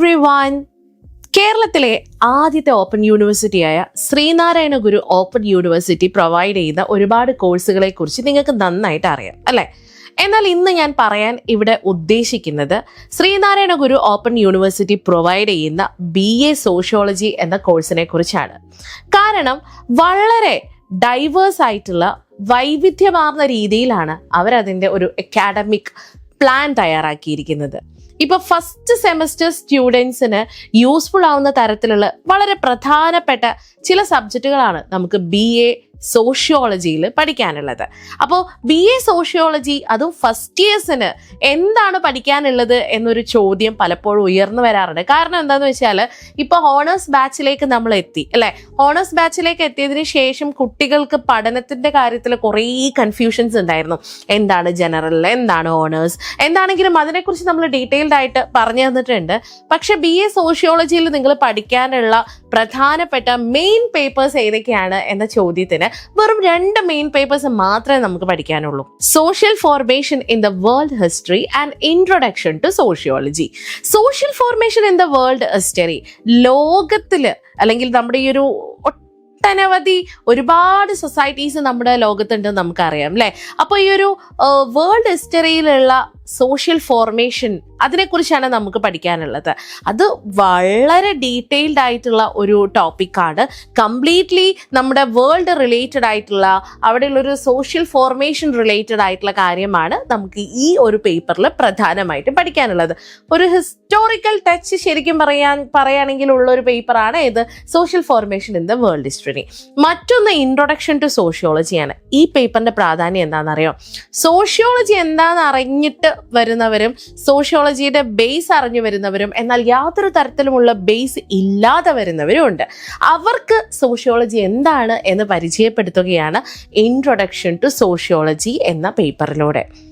Everyone കേരളത്തിലെ ആദ്യത്തെ open യൂണിവേഴ്സിറ്റിയായ Sreenarayana Guru open university provide ചെയ്യുന്ന ഒരുപാട് കോഴ്സുകളെ കുറിച്ച് നിങ്ങൾക്ക് നന്നായിട്ട് അറിയാം അല്ലെ? എന്നാൽ ഇന്ന് ഞാൻ പറയാൻ ഇവിടെ ഉദ്ദേശിക്കുന്നത് Sreenarayana Guru open university provide ചെയ്യുന്ന ബി എ സോഷ്യോളജി എന്ന കോഴ്സിനെ കുറിച്ചാണ്. കാരണം വളരെ ഡൈവേഴ്സ് ആയിട്ടുള്ള വൈവിധ്യമാർന്ന രീതിയിലാണ് അവരതിന്റെ ഒരു അക്കാഡമിക് പ്ലാൻ തയ്യാറാക്കിയിരിക്കുന്നത്. ഇപ്പൊ ഫസ്റ്റ് സെമസ്റ്റർ സ്റ്റുഡൻസിന് യൂസ്ഫുൾ ആവുന്ന തരത്തിലുള്ള വളരെ പ്രധാനപ്പെട്ട ചില സബ്ജക്റ്റുകളാണ് നമുക്ക് ബി എ സോഷ്യോളജിയിൽ പഠിക്കാനുള്ളത്. അപ്പോൾ ബി എ സോഷ്യോളജി അതും ഫസ്റ്റ് ഇയേഴ്സിന് എന്താണ് പഠിക്കാനുള്ളത് എന്നൊരു ചോദ്യം പലപ്പോഴും ഉയർന്നു വരാറുണ്ട്. കാരണം എന്താന്ന് വെച്ചാൽ ഇപ്പൊ ഹോണേഴ്സ് ബാച്ചിലേക്ക് നമ്മൾ എത്തി അല്ലെ? ഹോണേഴ്സ് ബാച്ചിലേക്ക് എത്തിയതിന് ശേഷം കുട്ടികൾക്ക് പഠനത്തിന്റെ കാര്യത്തിൽ കുറേ കൺഫ്യൂഷൻസ് ഉണ്ടായിരുന്നു. എന്താണ് ജനറൽ എന്താണ് ഹോണേഴ്സ് എന്താണെങ്കിലും അതിനെക്കുറിച്ച് നമ്മൾ ഡീറ്റെയിൽഡ് ആയിട്ട് പറഞ്ഞു തന്നിട്ടുണ്ട്. പക്ഷെ ബി എ സോഷ്യോളജിയിൽ നിങ്ങൾ പഠിക്കാനുള്ള പ്രധാനപ്പെട്ട മെയിൻ പേപ്പേഴ്സ് ഏതൊക്കെയാണ് എന്ന ചോദ്യത്തിന് വെറും രണ്ട് മെയിൻ പേപ്പേഴ്സ് മാത്രമേ നമുക്ക് പഠിക്കാനുള്ളൂ. Social formation in the world history and introduction to sociology social formation in the world history ലോകത്തിൽ അല്ലെങ്കിൽ നമ്മുടെ ഈ ഒരു ഒട്ടനവധി ഒരുപാട് സൊസൈറ്റീസ് നമ്മുടെ ലോകത്തുണ്ടെന്ന് നമുക്കറിയാം അല്ലേ? അപ്പോൾ ഈ ഒരു വേൾഡ് ഹിസ്റ്ററിയിലുള്ള സോഷ്യൽ ഫോർമേഷൻ അതിനെക്കുറിച്ചാണ് നമുക്ക് പഠിക്കാനുള്ളത്. അത് വളരെ ഡീറ്റെയിൽഡ് ആയിട്ടുള്ള ഒരു ടോപ്പിക്കാണ് കംപ്ലീറ്റ്ലി നമ്മുടെ വേൾഡ് റിലേറ്റഡ് ആയിട്ടുള്ള അവിടെയുള്ള ഒരു സോഷ്യൽ ഫോർമേഷൻ റിലേറ്റഡ് ആയിട്ടുള്ള കാര്യമാണ് നമുക്ക് ഈ ഒരു പേപ്പറിൽ പ്രധാനമായിട്ടും പഠിക്കാനുള്ളത്. ഒരു ഹിസ്റ്റോറിക്കൽ ടച്ച് ശരിക്കും പറയാൻ പറയുകയാണെങ്കിൽ ഉള്ള ഒരു പേപ്പറാണ് ഇത് social formation in the world history മറ്റൊന്ന് ഇൻട്രൊഡക്ഷൻ ടു സോഷ്യോളജിയാണ് ഈ പേപ്പറിന്റെ പ്രാധാന്യം എന്താണെന്നറിയോ? സോഷ്യോളജി എന്താണെന്ന് അറിഞ്ഞിട്ട് വരുന്നവരും സോഷ്യോളജിയുടെ ബേസ് അറിഞ്ഞു വരുന്നവരും എന്നാൽ യാതൊരു തരത്തിലുമുള്ള ബേസ് ഇല്ലാതെ വരുന്നവരും ഉണ്ട്. അവർക്ക് സോഷ്യോളജി എന്താണ് എന്ന് പരിചയപ്പെടുത്തുകയാണ് ഇൻട്രൊഡക്ഷൻ ടു സോഷ്യോളജി എന്ന പേപ്പറിലൂടെ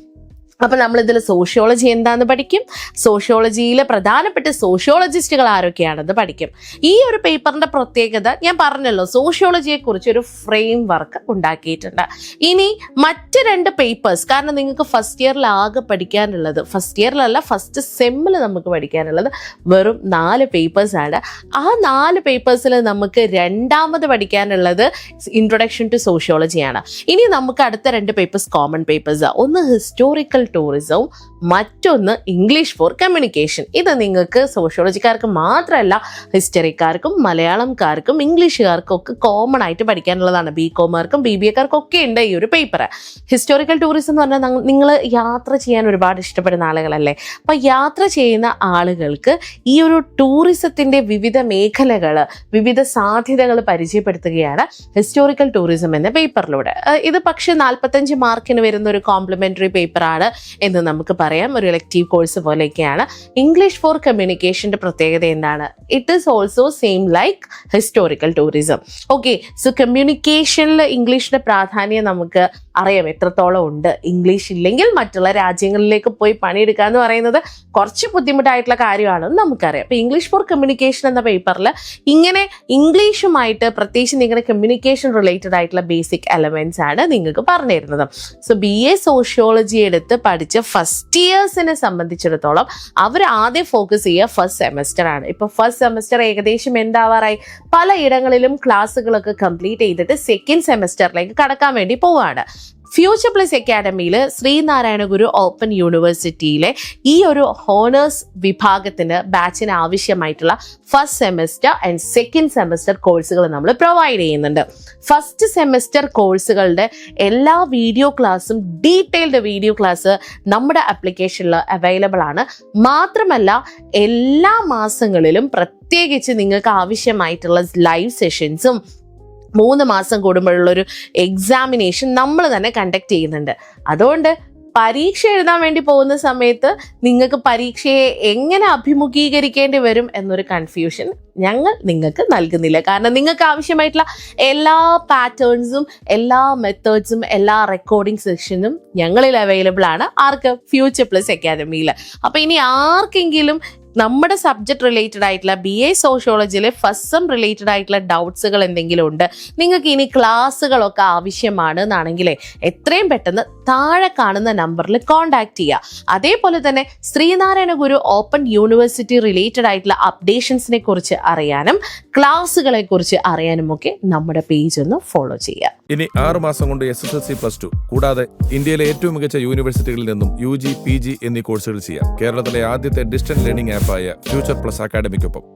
അപ്പൊ നമ്മൾ ഇതിൽ സോഷ്യോളജി എന്താന്ന് പഠിക്കും? സോഷ്യോളജിയിലെ പ്രധാനപ്പെട്ട സോഷ്യോളജിസ്റ്റുകൾ ആരൊക്കെയാണെന്ന് പഠിക്കും. ഈ ഒരു പേപ്പറിന്റെ പ്രത്യേകത ഞാൻ പറഞ്ഞല്ലോ സോഷ്യോളജിയെ കുറിച്ച് ഒരു ഫ്രെയിം വർക്ക് ഉണ്ടാക്കിയിട്ടുണ്ട്. ഇനി മറ്റ് രണ്ട് പേപ്പേഴ്സ് കാരണം നിങ്ങൾക്ക് ഫസ്റ്റ് ഇയറിൽ ആകെ പഠിക്കാനുള്ളത് ഫസ്റ്റ് ഇയറിലല്ല ഫസ്റ്റ് സെമ്മിൽ നമുക്ക് പഠിക്കാനുള്ളത് വെറും നാല് പേപ്പേഴ്സ് ആണ്. ആ നാല് പേപ്പേഴ്സിൽ നമുക്ക് രണ്ടാമത് പഠിക്കാനുള്ളത് ഇൻട്രൊഡക്ഷൻ ടു സോഷ്യോളജിയാണ് ഇനി നമുക്ക് അടുത്ത രണ്ട് പേപ്പേഴ്സ് കോമൺ പേപ്പേഴ്സ് ഒന്ന് ഹിസ്റ്റോറിക്കൽ ടൂറിസവും മറ്റൊന്ന് ഇംഗ്ലീഷ് ഫോർ കമ്മ്യൂണിക്കേഷൻ ഇത് നിങ്ങൾക്ക് സോഷ്യോളജിക്കാർക്ക് മാത്രമല്ല ഹിസ്റ്ററിക്കാർക്കും മലയാളംകാർക്കും ഇംഗ്ലീഷുകാർക്കും ഒക്കെ കോമൺ ആയിട്ട് പഠിക്കാനുള്ളതാണ്. ബി കോമാർക്കും ബി ബി എക്കാർക്കും ഒക്കെ ഉണ്ട് ഈ ഒരു പേപ്പർ ഹിസ്റ്റോറിക്കൽ ടൂറിസം എന്ന് പറഞ്ഞാൽ നിങ്ങൾ യാത്ര ചെയ്യാൻ ഒരുപാട് ഇഷ്ടപ്പെടുന്ന ആളുകളല്ലേ? അപ്പം യാത്ര ചെയ്യുന്ന ആളുകൾക്ക് ഈ ഒരു ടൂറിസത്തിന്റെ വിവിധ മേഖലകൾ വിവിധ സാധ്യതകൾ പരിചയപ്പെടുത്തുകയാണ് ഹിസ്റ്റോറിക്കൽ ടൂറിസം എന്ന പേപ്പറിലൂടെ ഇത് പക്ഷേ നാൽപ്പത്തഞ്ച് മാർക്കിന് വരുന്ന ഒരു കോംപ്ലിമെന്ററി പേപ്പറാണ് എന്ന് നമുക്ക് പറയാം. ഒരു ഇലക്റ്റീവ് കോഴ്സ് പോലെയൊക്കെയാണ്. ഇംഗ്ലീഷ് ഫോർ കമ്മ്യൂണിക്കേഷന്റെ പ്രത്യേകത എന്താണ്? It is also same like historical tourism okay so കമ്മ്യൂണിക്കേഷനിൽ ഇംഗ്ലീഷിന്റെ പ്രാധാന്യം നമുക്ക് അറിയാം. എത്രത്തോളം ഉണ്ട്? ഇംഗ്ലീഷ് ഇല്ലെങ്കിൽ മറ്റുള്ള രാജ്യങ്ങളിലേക്ക് പോയി പണിയെടുക്കുക എന്ന് പറയുന്നത് കുറച്ച് ബുദ്ധിമുട്ടായിട്ടുള്ള കാര്യമാണെന്ന് നമുക്കറിയാം. അപ്പോൾ ഇംഗ്ലീഷ് ഫോർ കമ്മ്യൂണിക്കേഷൻ എന്ന പേപ്പറിൽ ഇങ്ങനെ ഇംഗ്ലീഷുമായിട്ട് പ്രത്യേകിച്ച് നിങ്ങളുടെ കമ്മ്യൂണിക്കേഷൻ റിലേറ്റഡ് ആയിട്ടുള്ള ബേസിക് എലമെന്റ്സ് ആണ് നിങ്ങൾക്ക് പറഞ്ഞു തരുന്നത് സോ ബി എ സോഷ്യോളജി എടുത്ത് പഠിച്ച ഫസ്റ്റ് ഇയേഴ്സിനെ സംബന്ധിച്ചിടത്തോളം അവർ ആദ്യം ഫോക്കസ് ചെയ്യുക ഫസ്റ്റ് സെമസ്റ്റർ ആണ്. ഇപ്പോൾ ഫസ്റ്റ് സെമസ്റ്റർ ഏകദേശം എന്താവാറായി? പലയിടങ്ങളിലും ക്ലാസ്സുകളൊക്കെ കംപ്ലീറ്റ് ചെയ്തിട്ട് സെക്കൻഡ് സെമസ്റ്ററിലേക്ക് കടക്കാൻ വേണ്ടി പോവുകയാണ് ഫ്യൂച്ചർ പ്ലസ് അക്കാഡമിയിൽ ശ്രീനാരായണ ഗുരു ഓപ്പൺ യൂണിവേഴ്സിറ്റിയിലെ ഈ ഒരു ഹോണേഴ്സ് വിഭാഗത്തിന് ബാച്ചിന് ആവശ്യമായിട്ടുള്ള first semester and second semester കോഴ്സുകൾ നമ്മൾ പ്രൊവൈഡ് ചെയ്യുന്നുണ്ട്. ഫസ്റ്റ് സെമസ്റ്റർ കോഴ്സുകളുടെ എല്ലാ വീഡിയോ ക്ലാസ്സും ഡീറ്റെയിൽഡ് വീഡിയോ ക്ലാസ് നമ്മുടെ ആപ്ലിക്കേഷനിൽ അവൈലബിൾ ആണ്. മാത്രമല്ല എല്ലാ മാസങ്ങളിലും പ്രത്യേകിച്ച് നിങ്ങൾക്ക് ആവശ്യമായിട്ടുള്ള ലൈവ് സെഷൻസും മൂന്ന് മാസം കൂടുമ്പോഴുള്ളൊരു എക്സാമിനേഷൻ നമ്മൾ തന്നെ കണ്ടക്ട് ചെയ്യുന്നുണ്ട്. അതുകൊണ്ട് പരീക്ഷ എഴുതാൻ വേണ്ടി പോകുന്ന സമയത്ത് നിങ്ങൾക്ക് പരീക്ഷയെ എങ്ങനെ അഭിമുഖീകരിക്കേണ്ടി വരും എന്നൊരു കൺഫ്യൂഷൻ ഞങ്ങൾ നിങ്ങൾക്ക് നൽകുന്നില്ല. കാരണം നിങ്ങൾക്ക് ആവശ്യമായിട്ടുള്ള എല്ലാ പാറ്റേൺസും എല്ലാ മെത്തേഡ്സും എല്ലാ റെക്കോർഡിംഗ് സെക്ഷനും ഞങ്ങളിൽ അവൈലബിൾ ആണ്. ആർക്ക്? ഫ്യൂച്ചർ പ്ലസ് അക്കാദമിയിൽ അപ്പോൾ ഇനി ആർക്കെങ്കിലും നമ്മുടെ സബ്ജക്ട് റിലേറ്റഡ് ആയിട്ടുള്ള ബി എ സോഷ്യോളജിയിലെ ഫസ്റ്റ് സെം റിലേറ്റഡ് ആയിട്ടുള്ള ഡൗട്ട്സുകൾ എന്തെങ്കിലും ഉണ്ട്? നിങ്ങൾക്ക് ഇനി ക്ലാസ്സുകളൊക്കെ ആവശ്യമാണ് എന്നാണെങ്കിലേ എത്രയും പെട്ടെന്ന് താഴെ കാണുന്ന നമ്പറിൽ കോൺടാക്ട് ചെയ്യുക. അതേപോലെ തന്നെ Sreenarayana Guru open university related ആയിട്ടുള്ള അപ്ഡേഷൻസിനെ കുറിച്ച് അറിയാനും ക്ലാസ്സുകളെ കുറിച്ച് അറിയാനും ഒക്കെ നമ്മുടെ പേജ് ഒന്ന് ഫോളോ ചെയ്യുക. ഇനി ആറ് മാസം കൊണ്ട് S S L C plus two കൂടാതെ ഇന്ത്യയിലെ ഏറ്റവും മികച്ച യൂണിവേഴ്സിറ്റികളിൽ നിന്നും യു ജി പി ജി എന്നീ കോഴ്സുകൾ ചെയ്യാം. കേരളത്തിലെ ആദ്യത്തെ ഡിസ്റ്റൻസ് ലേണിംഗ് ആപ്പായ ഫ്യൂച്ചർ പ്ലസ് അക്കാഡമിക്കൊപ്പം